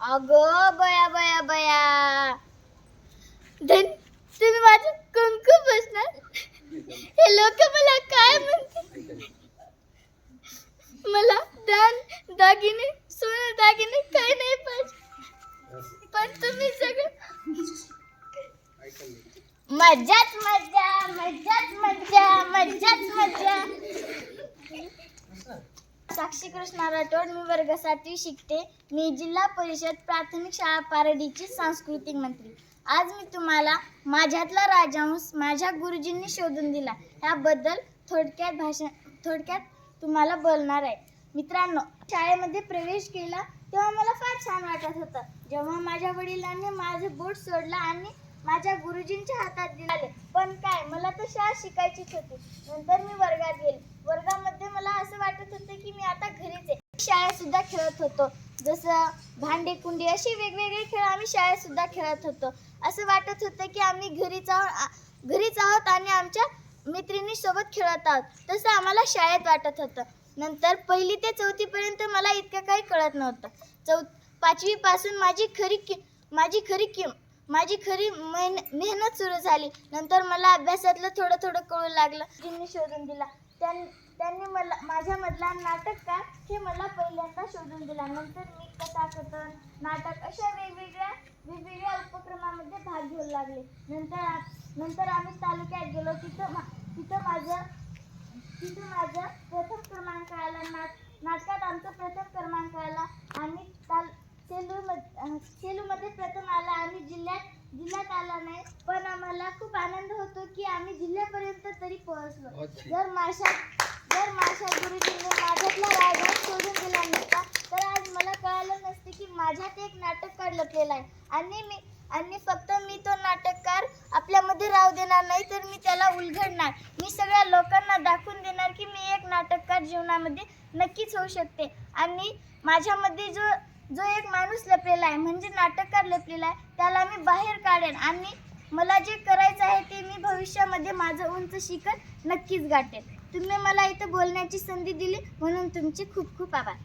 अगं बया बया बया। धन, तुम्ही माझं कुंकू बसणार? हे लोक मला काय म्हणतील? मला दान, दागिने, सोनं, दागिने काही नाही पाहिजे. पण तुम्ही सगळं मज्जाच मज्जा मज्जाच मज्जा मज्जाच साक्षी कृष्णा राठोड मी वर्ग सातवी शिकते. मी जिल्हा परिषद प्राथमिक शाळा पारडीची सांस्कृतिक मंत्री. आज मी तुम्हाला माझ्यातला राजहंस माझ्या गुरुजींनी शोधून दिला. ह्याबद्दल थोडक्यात भाषण थोडक्यात तुम्हाला बोलणार आहे. मित्रांनो शाळेमध्ये प्रवेश केला तेव्हा मला फार छान वाटत होतं. जेव्हा माझ्या वडिलांनी माझं बोट सोडलं आणि माझ्या गुरुजींच्या हातात दिले. पण काय मला तर शाळा शिकायचीच होती. नंतर मी वर्गात गेले. वर्गामध्ये मला असं वाटत होतं की मी आता घरीच आहे शाळेत सुद्धा खेळत होतो. जसं भांडे कुंडी असे वेगवेगळे खेळ आम्ही शाळेत सुद्धा खेळत होतो. असं वाटत होतं की आम्ही घरीच आहोत घरीच आहोत आणि आमच्या मैत्रिणी सोबत खेळत आहोत. तसं आम्हाला शाळेत वाटत होतं. नंतर पहिली ते चौथीपर्यंत मला इतकं काही कळत नव्हतं. चौ पाचवीपासून माझी खरी कि माझी खरी कि माझी खरी मेहन मेहनत सुरू झाली. नंतर मला अभ्यासातलं थोडं थोडं कळू लागलं. जिंनी शोधून दिला. त्यांनी मला माझ्यामधला नाटककार हे मला पहिल्यांदा शोधून दिला. नंतर मी कथाकथन नाटक अशा वेगवेगळ्या वेगवेगळ्या उपक्रमामध्ये भाग घेऊ लागले. नंतर नंतर आम्ही तालुक्यात गेलो. तिथं मा तिथं माझं तिथं माझं प्रथम क्रमांक आला. नाट नाटकात आमचा प्रथम क्रमांक आला आणि ताल सेलूमध्ये सेलूमध्ये प्रथम आला आणि जिल्ह्यात आला नाही पण आम्हाला खूप आनंद होतो की आम्ही जिल्ह्यापर्यंत तरी पोहोचलो. जर माझ्या जर माझ्या गुरुजींनी माझ्यातला राजा सोडून दिला नसता तर आज मला कळालं नसते की माझ्यात एक नाटककार लपलेला आहे. आणि मी आणि फक्त मी तो नाटककार आपल्यामध्ये राहू देणार नाही तर मी त्याला उलगडणार. मी सगळ्या लोकांना दाखवून देणार की मी एक नाटककार जीवनामध्ये नक्कीच होऊ शकते. आणि माझ्यामध्ये जो जो एक माणूस लपलेला आहे म्हणजे नाटककार लपलेला आहे त्याला मी बाहेर काढेन आणि मला जे करायचं आहे ते मी भविष्यामध्ये माझं उंच शिखर नक्कीच गाठेन. तुम्ही मला इथं बोलण्याची संधी दिली म्हणून तुमचे खूप खूप आभार.